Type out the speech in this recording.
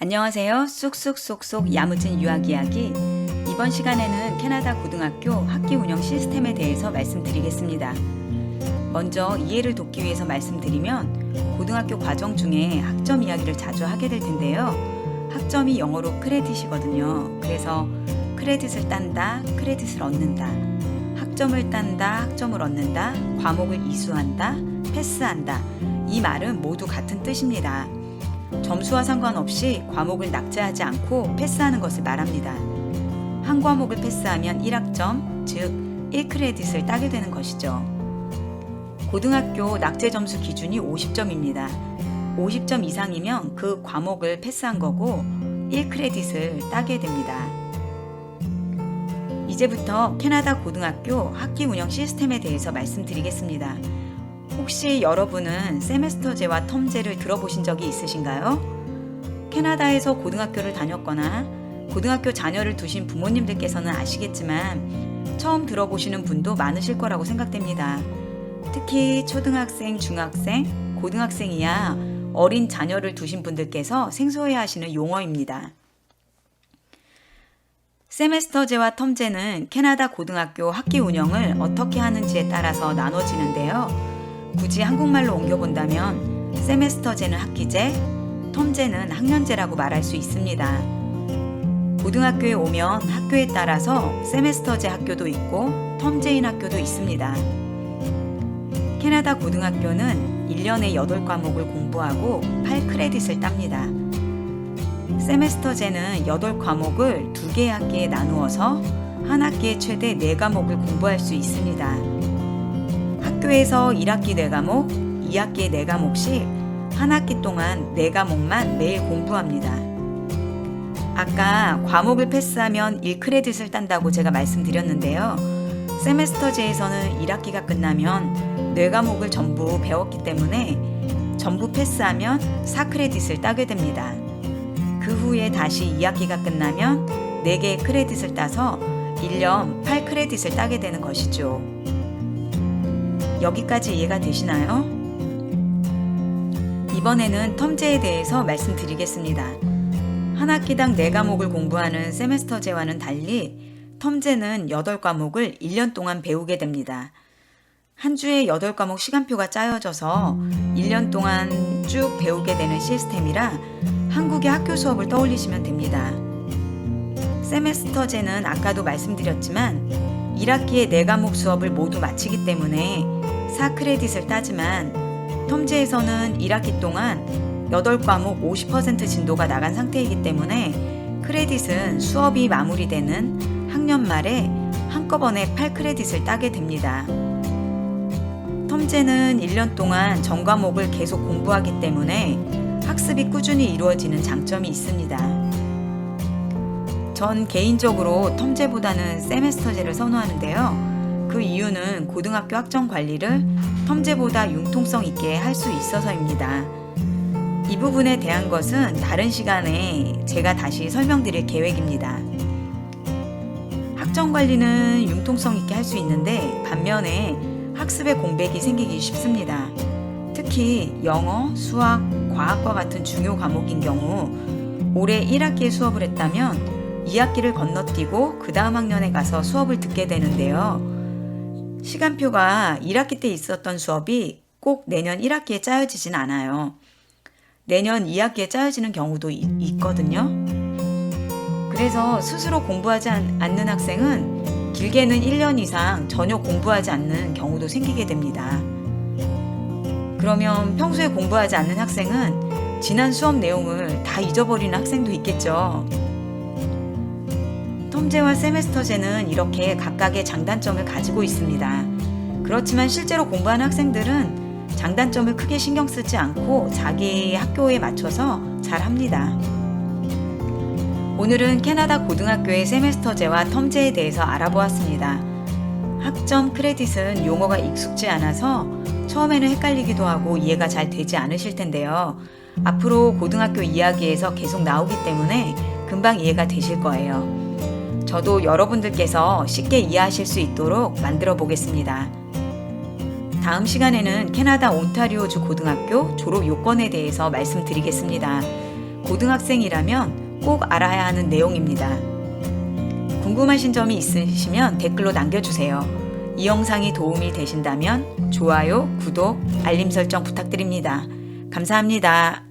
안녕하세요. 쑥쑥쑥쑥 야무진 유학 이야기. 이번 시간에는 캐나다 고등학교 학기 운영 시스템에 대해서 말씀드리겠습니다. 먼저 이해를 돕기 위해서 말씀드리면 고등학교 과정 중에 학점 이야기를 자주 하게 될 텐데요. 학점이 영어로 크레딧이거든요. 그래서 크레딧을 딴다, 크레딧을 얻는다. 학점을 딴다, 학점을 얻는다, 과목을 이수한다, 패스한다. 이 말은 모두 같은 뜻입니다. 점수와 상관없이 과목을 낙제하지 않고 패스하는 것을 말합니다. 한 과목을 패스하면 1학점, 즉 1크레딧을 따게 되는 것이죠. 고등학교 낙제 점수 기준이 50점입니다. 50점 이상이면 그 과목을 패스한 거고 1크레딧을 따게 됩니다. 이제부터 캐나다 고등학교 학기 운영 시스템에 대해서 말씀드리겠습니다. 혹시 여러분은 세메스터제와 텀제를 들어보신 적이 있으신가요? 캐나다에서 고등학교를 다녔거나 고등학교 자녀를 두신 부모님들께서는 아시겠지만 처음 들어보시는 분도 많으실 거라고 생각됩니다. 특히 초등학생, 중학생, 고등학생이야 어린 자녀를 두신 분들께서 생소해 하시는 용어입니다. 세메스터제와 텀제는 캐나다 고등학교 학기 운영을 어떻게 하는지에 따라서 나눠지는데요. 굳이 한국말로 옮겨본다면 세메스터제는 학기제, 텀제는 학년제라고 말할 수 있습니다. 고등학교에 오면 학교에 따라서 세메스터제 학교도 있고 텀제인 학교도 있습니다. 캐나다 고등학교는 1년에 8과목을 공부하고 8크레딧을 땁니다. 세메스터제는 8과목을 2개의 학기에 나누어서 한 학기에 최대 4과목을 공부할 수 있습니다. 학교에서 1학기 4과목, 2학기에 4과목씩 한 학기 동안 4과목만 매일 공부합니다. 아까 과목을 패스하면 1크레딧을 딴다고 제가 말씀드렸는데요. 세메스터제에서는 1학기가 끝나면 4과목을 전부 배웠기 때문에 전부 패스하면 4크레딧을 따게 됩니다. 그 후에 다시 2학기가 끝나면 4개의 크레딧을 따서 1년 8크레딧을 따게 되는 것이죠. 여기까지 이해가 되시나요? 이번에는 텀제에 대해서 말씀드리겠습니다. 한 학기당 4과목을 공부하는 세메스터제와는 달리 텀제는 8과목을 1년 동안 배우게 됩니다. 한 주에 8과목 시간표가 짜여져서 1년 동안 쭉 배우게 되는 시스템이라 한국의 학교 수업을 떠올리시면 됩니다. 세메스터제는 아까도 말씀드렸지만 1학기에 4과목 수업을 모두 마치기 때문에 4크레딧을 따지만 텀제에서는 1학기 동안 8과목 50% 진도가 나간 상태이기 때문에 크레딧은 수업이 마무리되는 학년 말에 한꺼번에 8크레딧을 따게 됩니다. 텀제는 1년 동안 전 과목을 계속 공부하기 때문에 학습이 꾸준히 이루어지는 장점이 있습니다. 전 개인적으로 텀제보다는 세메스터제를 선호하는데요. 그 이유는 고등학교 학점 관리를 텀제보다 융통성 있게 할 수 있어서입니다. 이 부분에 대한 것은 다른 시간에 제가 다시 설명드릴 계획입니다. 학점 관리는 융통성 있게 할 수 있는데 반면에 학습의 공백이 생기기 쉽습니다. 특히 영어, 수학, 과학과 같은 중요 과목인 경우 올해 1학기에 수업을 했다면 2학기를 건너뛰고 그 다음 학년에 가서 수업을 듣게 되는데요. 시간표가 1학기 때 있었던 수업이 꼭 내년 1학기에 짜여지진 않아요. 내년 2학기에 짜여지는 경우도 이- 있거든요. 그래서 스스로 공부하지 않- 않는 학생은 길게는 1년 이상 전혀 공부하지 않는 경우도 생기게 됩니다. 그러면 평소에 공부하지 않는 학생은 지난 수업 내용을 다 잊어버리는 학생도 있겠죠. 텀제와 세메스터제는 이렇게 각각의 장단점을 가지고 있습니다. 그렇지만 실제로 공부하는 학생들은 장단점을 크게 신경 쓰지 않고 자기 학교에 맞춰서 잘 합니다. 오늘은 캐나다 고등학교의 세메스터제와 텀제에 대해서 알아보았습니다. 학점 크레딧은 용어가 익숙지 않아서 처음에는 헷갈리기도 하고 이해가 잘 되지 않으실 텐데요. 앞으로 고등학교 이야기에서 계속 나오기 때문에 금방 이해가 되실 거예요. 저도 여러분들께서 쉽게 이해하실 수 있도록 만들어 보겠습니다. 다음 시간에는 캐나다 온타리오주 고등학교 졸업 요건에 대해서 말씀드리겠습니다. 고등학생이라면 꼭 알아야 하는 내용입니다. 궁금하신 점이 있으시면 댓글로 남겨주세요. 이 영상이 도움이 되신다면 좋아요, 구독, 알림 설정 부탁드립니다. 감사합니다.